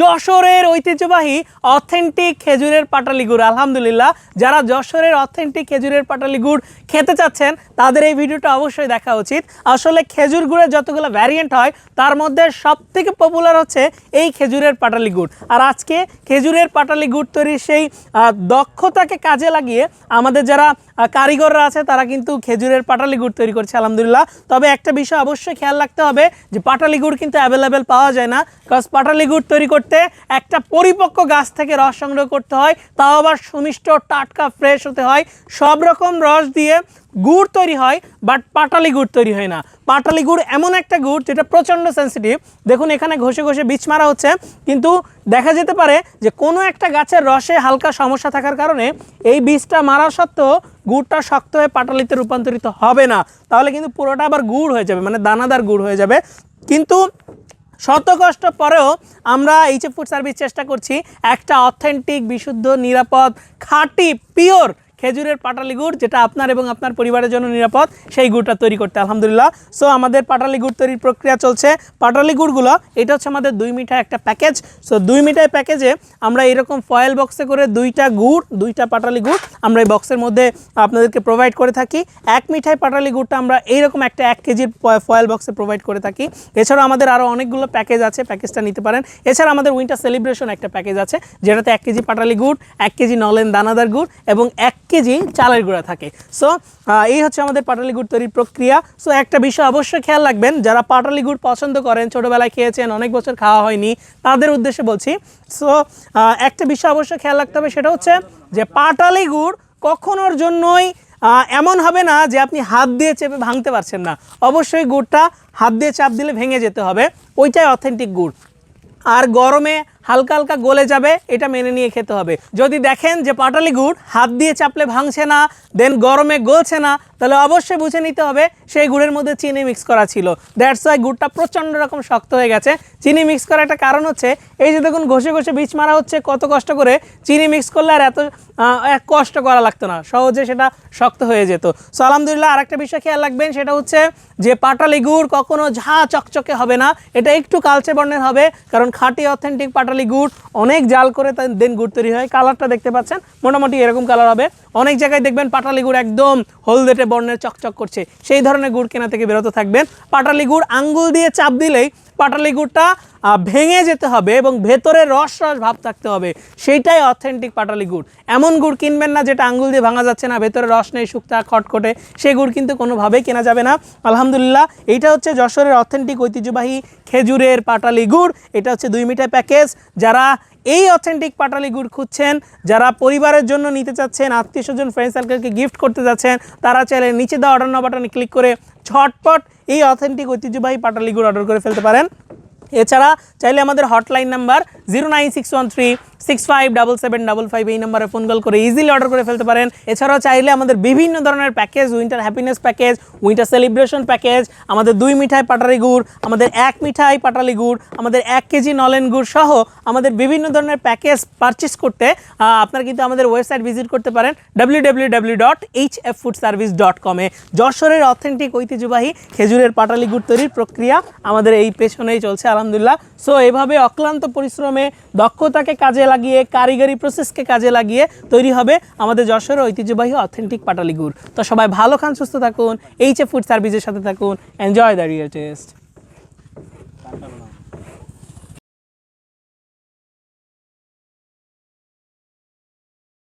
যশোরের ঐতিহ্যবাহী অথেন্টিক খেজুরের পাটালি গুড়। আলহামদুলিল্লাহ, যারা যশোরের অথেন্টিক খেজুরের পাটালি গুড় খেতে চাচ্ছেন, তাদের এই ভিডিওটা অবশ্যই দেখা উচিত। আসলে খেজুর গুড়ের যতগুলো ভ্যারিয়েন্ট হয়, তার মধ্যে সব থেকে পপুলার হচ্ছে এই খেজুরের পাটালি গুড়। আর আজকে খেজুরের পাটালি গুড় তৈরির সেই দক্ষতাকে কাজে লাগিয়ে আমাদের যারা কারিগররা আছে, তারা কিন্তু খেজুরের পাটালি গুড় তৈরি করছে, আলহামদুলিল্লাহ। তবে একটা বিষয় অবশ্যই খেয়াল রাখতে হবে যে পাটালি গুড় কিন্তু অ্যাভেলেবেল পাওয়া যায় না কারণ পাটালি গুড় তৈরি করতে একটা পরিপক্ক গাছ থেকে রস সংগ্রহ করতে হয়, তাও আবার সুমিষ্ট টাটকা ফ্রেশ হতে হয়। সব রকম রস দিয়ে গুড় তৈরি হয় বাট পাটালি গুড় তৈরি হয় না। পাটালি গুড় এমন একটা গুড় যেটা প্রচণ্ড সেন্সিটিভ দেখুন, এখানে ঘষে ঘষে বীজ মারা হচ্ছে, কিন্তু দেখা যেতে পারে যে কোনো একটা গাছের রসে হালকা সমস্যা থাকার কারণে এই বীজটা মারা সত্ত্বেও গুড়টা শক্ত হয়ে পাটালিতে রূপান্তরিত হবে না। তাহলে কিন্তু পুরোটা আবার গুড় হয়ে যাবে মানে দানাদার গুড় হয়ে যাবে। কিন্তু শত কষ্ট পরেও আমরা এইচএফ ফুড সার্ভিস চেষ্টা করছি, একটা অথেন্টিক বিশুদ্ধ, নিরাপদ, খাঁটি পিওর খেজুরের পাটালি গুড়, যেটা আপনার এবং আপনার পরিবারের জন্য নিরাপদ, সেই গুড়টা তৈরি করতে, আলহামদুলিল্লাহ। সো আমাদের পাটালি গুড় তৈরির প্রক্রিয়া চলছে। পাটালি গুড়গুলো, এটা হচ্ছে আমাদের দুই মিঠা একটা প্যাকেজ। সো দুই মিঠাই প্যাকেজে আমরা এরকম ফয়েল বক্সে করে দুইটা গুড়, দুইটা পাটালি গুড় আমরা এই বক্সের মধ্যে আপনাদেরকে প্রোভাইড করে থাকি। এক মিঠাই পাটালি গুড়টা আমরা এইরকম একটা এক কেজির ফয়েল বক্সে প্রোভাইড করে থাকি। এছাড়াও আমাদের আরও অনেকগুলো প্যাকেজ আছে প্যাকেজটা নিতে পারেন। এছাড়া আমাদের উইন্টার সেলিব্রেশন একটা প্যাকেজ আছে, যেটাতে এক কেজি পাটালি গুড়, এক কেজি নলেন দানাদার গুড় এবং এক কেজি চালের গুঁড়া থাকে। সো এই হচ্ছে আমাদের পাটালি গুড় তৈরির প্রক্রিয়া। সো একটা বিষয় অবশ্যই খেয়াল রাখবেন, যারা পাটালি গুড় পছন্দ করেন, ছোটোবেলায় খেয়েছেন, অনেক বছর খাওয়া হয়নি, তাদের উদ্দেশ্যে বলছি। সো একটা বিষয় অবশ্যই খেয়াল রাখতে হবে, সেটা হচ্ছে যে পাটালি গুড় কখনোর জন্যই এমন হবে না যে আপনি হাত দিয়ে চেপে ভাঙতে পারছেন না। অবশ্যই গুড়টা হাত দিয়ে চাপ দিলে ভেঙে যেতে হবে। ওইটাই অথেন্টিক গুড়। আর গরমে হালকা হালকা গলে যাবে, এটা মেনে নিয়ে খেতে হবে। যদি দেখেন যে পাটালি গুড় হাত দিয়ে চাপলে ভাঙছে না দেন গরমে গলছে না, তাহলে অবশ্যই বুঝে নিতে হবে সেই গুড়ের মধ্যে চিনি মিক্স করা ছিল। দ্যাটস ওয়াই গুড়টা প্রচণ্ড রকম শক্ত হয়ে গেছে। চিনি মিক্স করার একটা কারণ হচ্ছে, এই যে দেখুন ঘষে ঘষে বীজ মারা হচ্ছে, কত কষ্ট করে চিনি মিক্স করলে আর এত এক কষ্ট করা লাগতো না, সহজে সেটা শক্ত হয়ে যেত। সো আলহামদুলিল্লাহ আরেকটা বিষয় খেয়াল রাখবেন, সেটা হচ্ছে যে পাটালি গুড় কখনো ঝা চকচকে হবে না, এটা একটু কালচে বর্ণের হবে, কারণ খাঁটি অথেন্টিক পাটালি গুড় অনেক জাল করে দেন গুড় তৈরি হয়। কালারটা দেখতে পাচ্ছেন? মোটামুটি এরকম কালার হবে। অনেক জায়গায় দেখবেন পাটালি গুড় একদম হলদেটে বর্ণের চকচক করছে। সেই ধরনের গুড় কেনা থেকে বেরোতে থাকবেন। পাটালি গুড় আঙ্গুল দিয়ে চাপ দিলেই পাটালি গুড়টা ভেঙে যেতে হবে এবং ভেতরে রস রস ভাব থাকতে হবে। সেইটাই অথেন্টিক পাটালি গুড় এমন গুড় কিনবেন না যেটা আঙ্গুল দিয়ে ভাঙা যাচ্ছে না, ভেতরে রস নেই শুক্তা খটখটে। সেই গুড় কিন্তু কোনোভাবেই কেনা যাবে না। আলহামদুলিল্লাহ, এইটা হচ্ছে যশোরের অথেন্টিক ঐতিহ্যবাহী খেজুরের পাটালি গুড় এটা হচ্ছে দুই মিঠাই প্যাকেজ। যারা এই অথেন্টিক পাটালি গুড় খুঁজছেন, যারা পরিবারের জন্য নিতে চাচ্ছেন, আত্মীয় স্বজন ফ্রেন্ড সার্কেলকে গিফট করতে যাচ্ছেন, তারা চাইলে নিচে দেওয়া অর্ডার বাটনে ক্লিক করে ছটপট এই অথেন্টিক ঐতিহ্যবাহী পাটালি গুড় অর্ডার করে ফেলতে পারেন। এছাড়া চাইলে আমাদের hotline number zero nine six one three six five double seven double five এই নাম্বারে ফোন কল করে ইজিলি অর্ডার করে ফেলতে পারেন। এছাড়াও চাইলে আমাদের বিভিন্ন ধরনের package winter happiness package winter celebration package আমাদের দুই মিঠাই পাটালি গুড়, আমাদের এক মিঠাই পাটালি গুড়, আমাদের এক কেজি নলেন গুড় সহ আমাদের বিভিন্ন ধরনের প্যাকেজ পারচেস করতে আপনারা কিন্তু আমাদের ওয়েবসাইট ভিজিট করতে পারেন W W W dot H F food service dot কমে যশোরের অথেন্টিক ঐতিহ্যবাহী খেজুরের পাটালি গুড় তৈরির প্রক্রিয়া আমাদের এই পেছনেই চলছে। আলহামদুলিল্লাহ। সো এভাবে অক্লান্ত পরিশ্রমে, দক্ষতাকে কাজে লাগিয়ে, কারিগরি প্রসেসকে কাজে লাগিয়ে তৈরি হবে আমাদের যশোর ঐতিহ্যবাহী অথেন্টিক পাটালি গুড়। তো সবাই ভালো খান, সুস্থ থাকুন এইচ এফ ফুড সার্ভিসের সাথে থাকুন এনজয় দ্য রিয়েল টেস্ট